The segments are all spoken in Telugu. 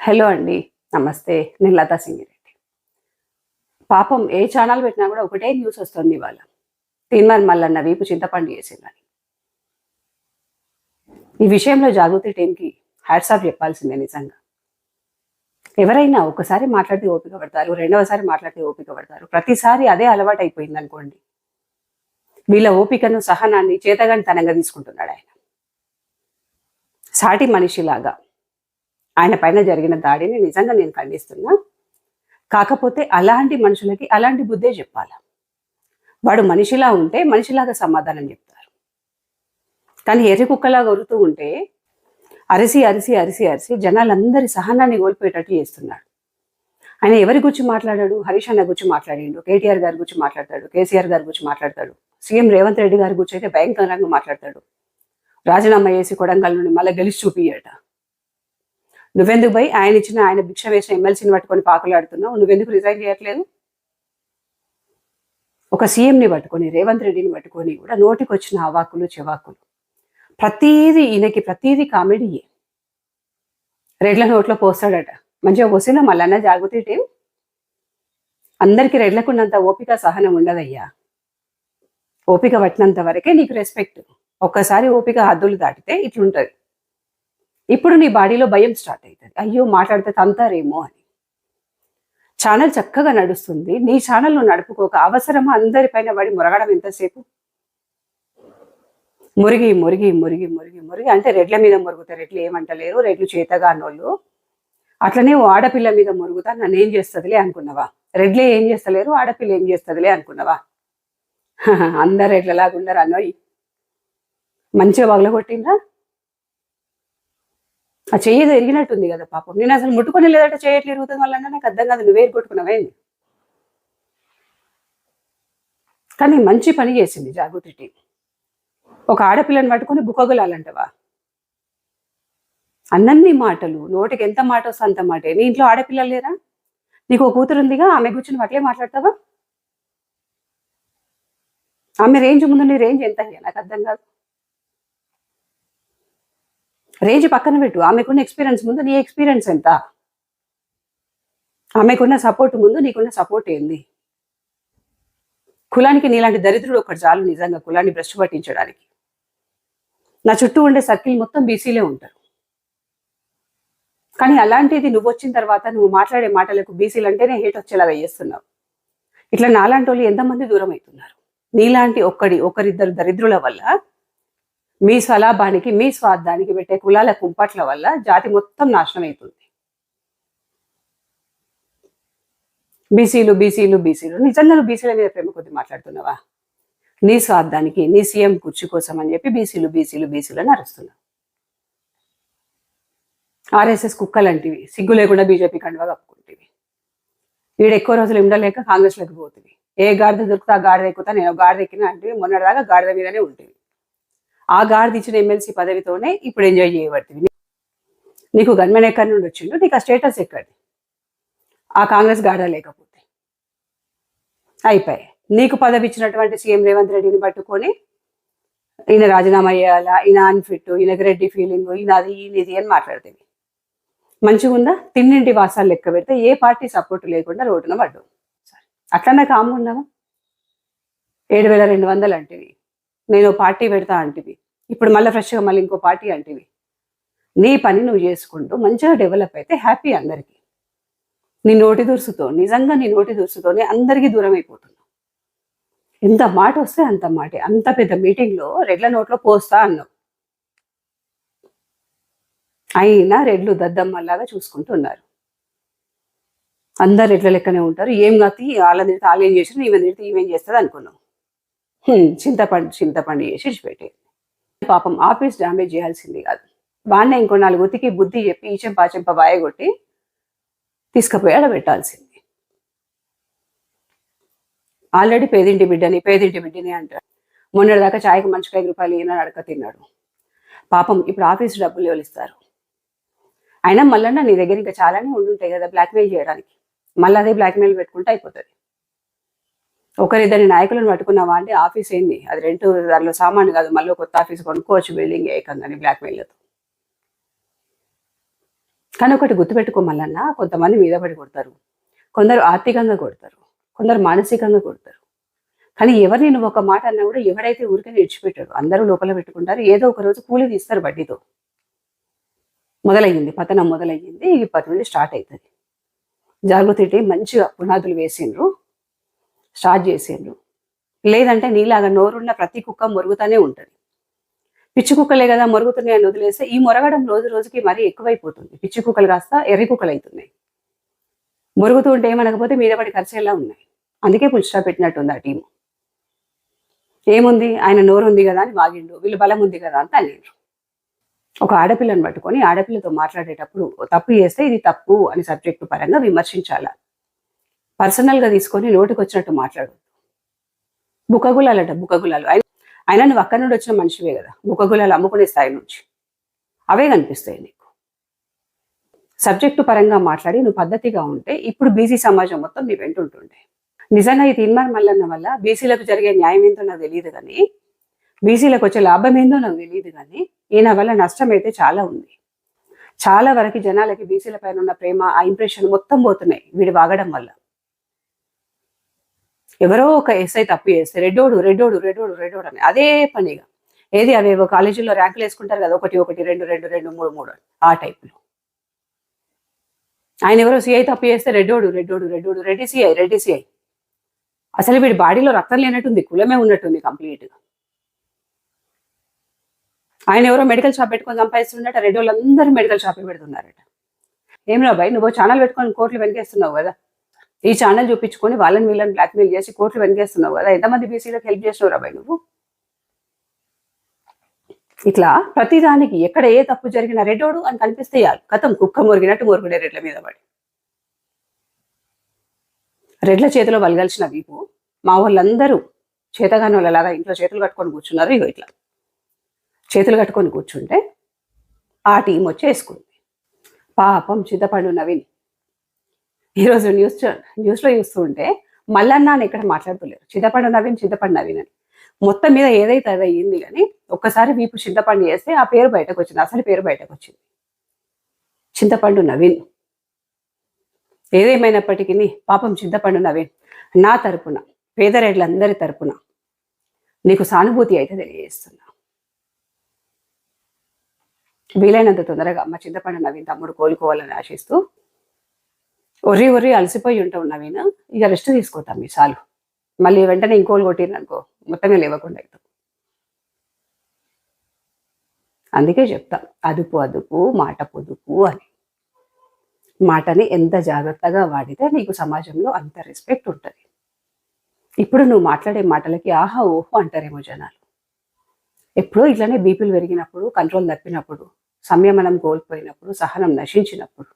హలో అండి. నమస్తే. నేను లతా సింగిరెడ్డి. పాపం ఏ ఛానల్ పెట్టినా కూడా ఒకటే న్యూస్ వస్తుంది ఇవాళ. తీన్మార్ మల్లన్న వీపు చింతపండు చేసిందని. ఈ విషయంలో జాగృతి టీంకి హ్యాట్సాప్ చెప్పాల్సిందే నిజంగా. ఎవరైనా ఒకసారి మాట్లాడితే ఓపిక పడతారు రెండవసారి మాట్లాడితే ఓపిక పడతారు. ప్రతిసారి అదే అలవాటు అయిపోయింది అనుకోండి. వీళ్ళ ఓపికను సహనాన్ని చేతగాని తనంగా తీసుకుంటున్నాడు ఆయన. సాటి మనిషిలాగా. ఆయన పైన జరిగిన దాడిని నిజంగా నేను ఖండిస్తున్నా. కాకపోతే అలాంటి మనుషులకి అలాంటి బుద్ధే చెప్పాలి? వాడు మనిషిలా ఉంటే మనిషిలాగా సమాధానం చెప్తారు. కానీ ఎర్రి కుక్కలాగా ఒరుతూ ఉంటే అరిసి అరిసి అరిసి అరిసి జనాలందరి సహనాన్ని కోల్పోయేటట్టు చేస్తున్నాడు. ఆయన ఎవరి గురించి మాట్లాడాడు? హరీష్ అన్న గురించి మాట్లాడిండు కేటీఆర్ గారి గురించి మాట్లాడతాడు కేసీఆర్ గారి గురించి మాట్లాడతాడు సీఎం రేవంత్ రెడ్డి గారి గురించి అయితే భయంకరంగా మాట్లాడతాడు. రాజీనామా చేసి కొడంగల్ నుండి మళ్ళీ గెలిచి చూపియట నువ్వెందుకు పోయి ఆయన ఇచ్చిన ఆయన భిక్ష వేసిన ఎమ్మెల్సీని పట్టుకొని పాకులాడుతున్నావు నువ్వెందుకు రిజైన్ చేయట్లేదు? ఒక సీఎంని పట్టుకొని రేవంత్ రెడ్డిని పట్టుకొని కూడా నోటికి వచ్చిన అవాకులు చెవాకులు. ప్రతీది ఈయనకి ప్రతీది కామెడీయే రెడ్ల నోట్లో పోస్తాడట. మంచిగా పోసినా? మళ్ళన్న జాగృతి టీం అందరికి రెడ్లకున్నంత ఓపిక సహనం ఉండదయ్యా. ఓపిక పట్టినంత వరకే నీకు రెస్పెక్ట్ ఒక్కసారి ఓపిక హద్దులు దాటితే ఇట్లుంటుంది. ఇప్పుడు నీ బాడీలో భయం స్టార్ట్ అవుతుంది అయ్యో మాట్లాడితే తంతారేమో అని. ఛానల్ చక్కగా నడుస్తుంది. నీ ఛానల్ నడుపుకోక అవసరమా? అందరిపైన పడి మురగడం ఎంతసేపు? మురిగి మురిగి మురిగి మురిగి మురిగి. అంటే రెడ్ల మీద మురుగుతా. రెడ్లు ఏమంటలేరు. రెడ్లు చేతగానోళ్ళు. అట్లనే ఓ ఆడపిల్ల మీద మురుగుతా. నన్ను ఏం చేస్తుందిలే అనుకున్నావా? రెడ్లే ఏం చేస్తలేరు. ఆడపిల్ల ఏం చేస్తుందిలే అనుకున్నావా? అందరు రెడ్లలాగా ఉండరు అన్నోయ్. మంచిగా వగలగొట్టిందా ఆ చెయ్యి ఎరిగినట్టుంది కదా పాపం. నేను అసలు ముట్టుకొని లేదంటే చేయట్లు ఎరుగుతుంది వల్ల నాకు అర్థం కాదు నువ్వే కొట్టుకున్నావేంది కానీ మంచి పని చేసింది జాగృతి టీం. ఒక ఆడపిల్లని పట్టుకొని బుకగులాలంటవా అన్నన్ని మాటలు నోటికి ఎంత మాట వస్తే అంత మాటే. నీ ఇంట్లో ఆడపిల్లలు లేరా? నీకు ఒక కూతురు ఉందిగా ఆమె కూర్చుని అట్లే మాట్లాడతావా? ఆమె రేంజ్ ముందు నీ రేంజ్ ఎంత అయ్యా? నాకు అర్థం కాదు. రేంజ్ పక్కన పెట్టు. ఆమెకున్న ఎక్స్పీరియన్స్ ముందు నీ ఎక్స్పీరియన్స్ ఎంత? ఆమెకున్న సపోర్ట్ ముందు నీకున్న సపోర్ట్ ఏంది? కులానికి నీలాంటి దరిద్రుడు ఒకటి చాలు నిజంగా కులాన్ని భ్రష్టు పట్టించడానికి. నా చుట్టూ ఉండే సర్కిల్ మొత్తం బీసీలే ఉంటారు. కానీ అలాంటిది నువ్వు వచ్చిన తర్వాత నువ్వు మాట్లాడే మాటలకు బీసీలు అంటేనే హేట్ వచ్చేలా వేయేస్తున్నావు ఇట్లా నాలాంటి వాళ్ళు ఎంతమంది దూరం అవుతున్నారు? నీలాంటి ఒక్కడి ఒకరిద్దరు దరిద్రుల వల్ల మీ స్వలాభానికి మీ స్వార్థానికి పెట్టే కులాల కుంపట్ల వల్ల జాతి మొత్తం నాశనం అవుతుంది బీసీలు బీసీలు బీసీలు. నిజంగా నువ్వు బీసీల మీద ప్రేమ కొద్ది మాట్లాడుతున్నావా? నీ స్వార్థానికి నీ సీఎం కుర్చీ కోసం అని చెప్పి బీసీలు బీసీలు బీసీలు అని అరుస్తున్నావు ఆర్ఎస్ఎస్ కుక్కలాంటివి సిగ్గు లేకుండా బీజేపీ కండువా కప్పుకుంటేవి. వీడు ఎక్కువ రోజులు ఉండలేక కాంగ్రెస్లోకి పోతుంది ఏ గాడిద దొరుకుతా ఆ గాడిద ఎక్కుతా నేను గాడిద ఎక్కిన అంటే మొన్నటిదాకా గాడిద మీదనే ఉంటుంది ఆ గాడిది ఇచ్చిన ఎమ్మెల్సీ పదవితోనే ఇప్పుడు ఎంజాయ్ చేయబడుతుంది. నీకు గన్మెన్ ఎక్కడి నుండి వచ్చిండు నీకు ఆ స్టేటస్ ఎక్కడి ఆ కాంగ్రెస్ గాడ లేకపోతే? అయిపోయాయి. నీకు పదవి ఇచ్చినటువంటి సీఎం రేవంత్ రెడ్డిని పట్టుకొని ఈయన రాజీనామా చేయాలా? ఈయన అన్ఫిట్ ఈయనకి రెడ్డి ఫీలింగ్ ఈయన అది ఈయనది అని మాట్లాడుతుంది. మంచిగా ఉందా తిన్నింటి వాసాలు లెక్క పెడితే ఏ పార్టీ సపోర్ట్ లేకుండా రోడ్డున పడ్డు అట్లనే కామ్గా ఉన్నావా ఏడు వేల రెండు వందలు అంటే నేను పార్టీ పెడతా అంటివి. ఇప్పుడు మళ్ళీ ఫ్రెష్గా మళ్ళీ ఇంకో పార్టీ అంటివి. నీ పని నువ్వు చేసుకుంటూ మంచిగా డెవలప్ అయితే హ్యాపీ అందరికీ. నీ నోటి దురుసుతో నిజంగా నీ నోటి దురుసుతోనే అందరికీ దూరం అయిపోతున్నావు. ఎంత మాట వస్తే అంత మాటే. అంత పెద్ద మీటింగ్లో రెడ్ల నోట్లో పోస్తా అన్నావు. అయినా రెడ్లు దద్దమ్మలాగా చూసుకుంటున్నారు. అందరు రెడ్ల లెక్కనే ఉంటారు. ఏం గతి? వాళ్ళని తిడితే వాళ్ళు ఏం చేసినా ఈమె తిడితే ఈమెం చేస్తుంది అనుకున్నాం చింతపండు చింతపండు చేసి పెట్టేది పాపం ఆఫీస్ డ్యామేజ్ చేయాల్సింది కాదు. బాగానే ఇంకో నాలుగు ఉతికి బుద్ధి చెప్పి ఈ చెంప ఆ బాయ కొట్టి తీసుకుపోయి ఆడ పెట్టాల్సింది. ఆల్రెడీ పేదింటి బిడ్డని పేదింటి బిడ్డని అంటారు మొన్నటిదాకా చాయ్కి మంచికి ఐదు రూపాయలు ఈయన అడక తిన్నాడు. పాపం ఇప్పుడు ఆఫీస్ డబ్బులు ఎవరిస్తారు అయినా మళ్ళీ నీ దగ్గర ఇంకా చాలానే ఉండుంటాయి కదా బ్లాక్మెయిల్ చేయడానికి. మళ్ళీ అదే బ్లాక్మెయిల్ పెట్టుకుంటే అయిపోతుంది. ఒకరిద్దరి నాయకులను పట్టుకున్నావా అంటే ఆఫీస్ ఏంది? అది రెంట్ దానిలో సామాన్ కాదు మళ్ళీ కొత్త ఆఫీస్ కొనుక్కోవచ్చు బిల్డింగ్ ఏకంగా బ్లాక్మెయిల్తో. కానీ ఒకటి గుర్తుపెట్టుకో మల్లన్న కొంతమంది మీద పడి కొడతారు. కొందరు ఆర్థికంగా కొడతారు. కొందరు మానసికంగా కొడతారు. కానీ ఎవరిని నువ్వు ఒక మాట అన్నా కూడా ఎవరైతే ఊరికే విడిచిపెట్టాడు అందరూ లోపల పెట్టుకుంటారు. ఏదో ఒక రోజు కూలి తీస్తారు వడ్డీతో మొదలయ్యింది పతనం మొదలయ్యింది. ఇప్పటి నుండి స్టార్ట్ అవుతుంది. జాగృతి మంచిగా పునాదులు వేసిండ్రు. స్టార్ట్ చేసిండ్రు. లేదంటే నీలాగా నోరున్న ప్రతి కుక్క మొరుగుతూనే ఉంటుంది. పిచ్చి కుక్కలే కదా మొరుగుతున్నాయి అని వదిలేస్తే ఈ మొరగడం రోజు రోజుకి మరీ ఎక్కువైపోతుంది. పిచ్చి కుక్కలు కాస్త ఎర్రి కుక్కలు అవుతున్నాయి మొరుగుతూ ఉంటే ఏమనకపోతే మీద పడి ఖర్చేలా ఉన్నాయి. అందుకే పులిస్టా పెట్టినట్టుంది ఆ టీము. ఏముంది? ఆయన నోరు ఉంది కదా అని వాగిండు. వీళ్ళు బలం ఉంది కదా అంత అన్నారు ఒక ఆడపిల్లని పట్టుకొని ఆడపిల్లతో మాట్లాడేటప్పుడు తప్పు చేస్తే ఇది తప్పు అని సబ్జెక్టు పరంగా విమర్శించాలా. పర్సనల్గా తీసుకొని నోటికి వచ్చినట్టు మాట్లాడు. బుక్కగులాలట బుకగులాలు. ఆయన ఆయన నువ్వు అక్కడి నుండి వచ్చిన మనిషివే కదా. బుకగులాలు అమ్ముకునే స్థాయి నుంచి. అవే కనిపిస్తాయి నీకు. సబ్జెక్టు పరంగా మాట్లాడి నువ్వు పద్ధతిగా ఉంటే ఇప్పుడు బీసీ సమాజం మొత్తం నీ వెంటుంటుండే నిజంగా ఈ తీర్మానం మల్లన్న వల్ల బీసీలకు జరిగే న్యాయం ఏందో నాకు తెలియదు కానీ బీసీలకు వచ్చే లాభం ఏందో నాకు తెలియదు కానీ ఈయన వల్ల నష్టం అయితే చాలా ఉంది. చాలా వరకు జనాలకి బీసీల పైన ఉన్న ప్రేమ ఆ ఇంప్రెషన్ మొత్తం పోతున్నాయి వీడు వాగడం వల్ల. ఎవరో ఒక ఎస్ఐ తప్పు చేస్తే రెడ్డోడు రెడ్డోడు రెడ్డోడు రెడ్డోడు అని. అదే పనిగా. ఏది అవేవో కాలేజీలో ర్యాంకులు వేసుకుంటారు కదా ఒకటి ఒకటి రెండు రెండు రెండు మూడు మూడు ఆ టైప్లో. ఆయన ఎవరో సిఐ తప్పు చేస్తే రెడ్డోడు రెడ్డోడు రెడ్డోడు రెడ్డి సిఐ రెడ్డి సిఐ. అసలు వీడి బాడీలో రక్తం లేనట్టుంది కులమే ఉన్నట్టుంది కంప్లీట్గా. ఆయన ఎవరో మెడికల్ షాప్ పెట్టుకొని సంపాదిస్తుండట రెడ్డి వాళ్ళందరూ మెడికల్ షాప్ పెడుతున్నారట. ఏం రాబాయ్ నువ్వు ఛానల్ పెట్టుకొని కోట్లు వెనకేస్తున్నావు కదా. ఈ ఛానల్ చూపించుకొని వాళ్ళని వీళ్ళని బ్లాక్మెయిల్ చేసి కోట్లు వెనకేస్తున్నావు కదా? ఎంతమంది బీసీలకు హెల్ప్ చేసినావు రాబాయ్ నువ్వు? ఇట్లా ప్రతిదానికి ఎక్కడ ఏ తప్పు జరిగినా రెడ్డోడు అని కనిపిస్తే కథం కుక్క మురిగినట్టు మురుగుడే రెడ్ల మీద పడి. రెడ్ల చేతిలో వలగలిసిన వీపు మా వాళ్ళందరూ చేతగాని వాళ్ళలాగా ఇంట్లో చేతులు కట్టుకొని కూర్చున్నారు. ఇగో ఇట్లా. చేతులు కట్టుకొని కూర్చుంటే ఆ టీం వచ్చి వేసుకుంది పాపం చింతపండు నవీన్ ఈరోజు న్యూస్ న్యూస్లో చూస్తూ ఉంటే మల్లన్న అని ఇక్కడ మాట్లాడుతులేరు. చింతపండు నవీన్ చింతపండు నవీన్ అని. మొత్తం మీద ఏదైతే అది అయ్యింది కానీ ఒక్కసారి వీపు చింతపండు చేస్తే ఆ పేరు బయటకు వచ్చింది అసలు పేరు బయటకు వచ్చింది చింతపండు నవీన్. ఏదేమైనప్పటికీ పాపం చింతపండు నవీన్. నా తరపున పేదరెడ్లందరి తరపున నీకు సానుభూతి అయితే తెలియజేస్తున్నా. వీలైనంత తొందరగా మా చింతపండు నవీన్ తమ్ముడు కోలుకోవాలని ఆశిస్తూ ఒర్రి ఒర్రి అలసిపోయి ఉంటావు నవీన్. ఇక రెస్ట్ తీసుకోతాం మీ చాలు. మళ్ళీ వెంటనే ఇంకోలు కొట్టిరనుకో మొత్తమే లేవకుండా అవుతాం అందుకే చెప్తా. అదుపు అదుపు మాట పొదుపు అని. మాటని ఎంత జాగ్రత్తగా వాడితే నీకు సమాజంలో అంత రెస్పెక్ట్ ఉంటుంది. ఇప్పుడు నువ్వు మాట్లాడే మాటలకి ఆహా ఓహో అంటారేమో జనాలు. ఎప్పుడో ఇట్లానే బీపీలు పెరిగినప్పుడు కంట్రోల్ తప్పినప్పుడు సంయమనం కోల్పోయినప్పుడు సహనం నశించినప్పుడు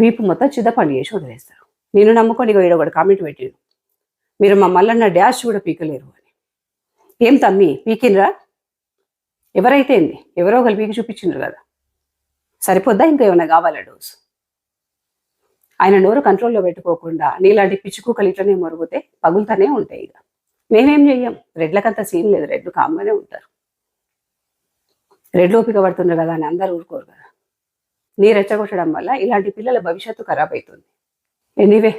వీపు మొత్తం చిదపండి చేసి వదిలేస్తారు. నేను నమ్ముకొని ఇగో ఒకటి కామెంట్ పెట్టాడు. మీరు మా మల్లన్న డ్యాష్ కూడా పీకలేరు అని. ఏం తమ్మి పీకినరా ఎవరైతే ఏంది? ఎవరో ఒకరు పీకి చూపించిండ్రు కదా. సరిపోద్దా ఇంకా ఏమైనా కావాలా డోస్? ఆయన నోరు కంట్రోల్లో పెట్టుకోకుండా నీలాంటి పిచ్చుకూకలు ఇట్లనే మరుగుతే పగులుతూనే ఉంటాయి ఇక మేమేం చెయ్యం? రెడ్లకంత సీన్ లేదు. రెడ్లు కామ్గానే ఉంటారు. రెడ్లు ఓపిక పడుతున్నారు కదా అని అందరు ఊరుకోరు కదా. నీ రెచ్చగొట్టడం వల్ల ఇలాంటి పిల్లల భవిష్యత్తు ఖరాబ్ అవుతుంది ఎనీవే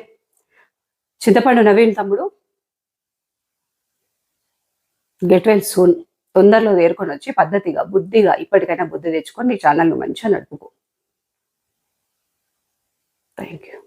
చింతపండు నవీన్ తమ్ముడు గెట్ వెల్ సూన్ తొందరలో తేరుకొని వచ్చి పద్ధతిగా బుద్ధిగా ఇప్పటికైనా బుద్ధి తెచ్చుకొని నీ ఛానల్ను మంచిగా నడుపుకో. Thank you